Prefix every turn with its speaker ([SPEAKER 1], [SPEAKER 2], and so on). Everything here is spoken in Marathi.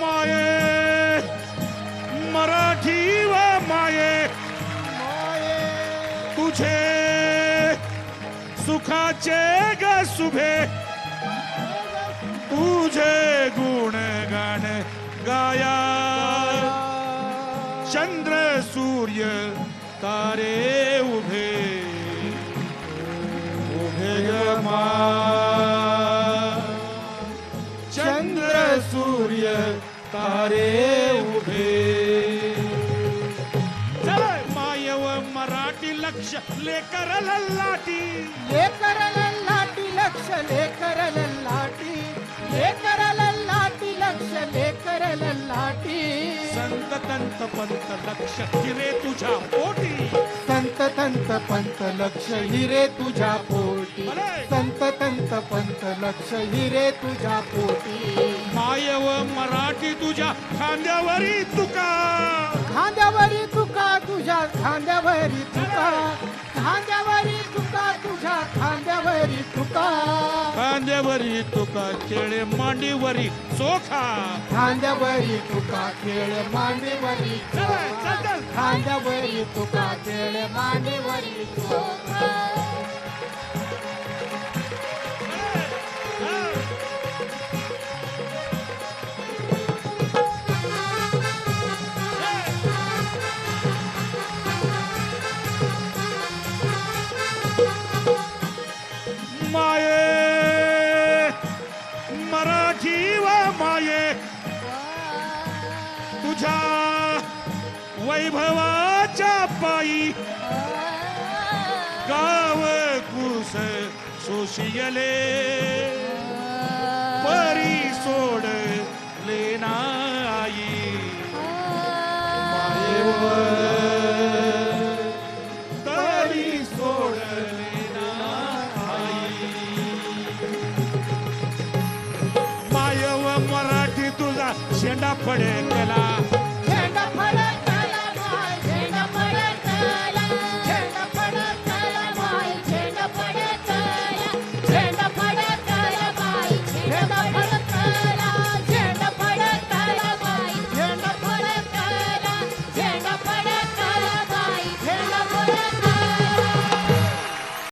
[SPEAKER 1] माये मराठी व माये तुझे सुखाचे ग सुभे तुझे गुण गाण गाया. चंद्र सूर्य तारे उभे. सूर्य तारे उभे। चला मायव मराठी लक्ष लेकर लल्लाटी।
[SPEAKER 2] लेकर लल्लाटी लक्ष लेकर लल्लाटी। लेकर लल्लाटी लक्ष लेकर लल्लाटी।
[SPEAKER 1] संत तंत पंत लक्ष हिरे तुझ्या पोटी।
[SPEAKER 2] संत तंत पंत लक्ष हिरे तुझ्या पोटी। संत तंत पंत लक्ष हिरे तुझ्या पोटी।
[SPEAKER 1] मायव मराठी तुझ्या खांद्यावरी तुका.
[SPEAKER 2] खांद्यावरी तुका तुझ्या खांद्यावरी तुका. खांद्यावरी तुका तुझ्या खांद्यावरी तुका.
[SPEAKER 1] खांद्यावरी तुका खेळे मांडीवरी चोखा
[SPEAKER 2] खांद्यावरी तुका खेळ मांडीवरी खांद्यावरी तुका खेळ मांडीवरी तुका.
[SPEAKER 1] माये मरा जीव माये तुझ्या वैभवाच्या पायी गाव कुस सोशियले मराठी
[SPEAKER 2] फडकला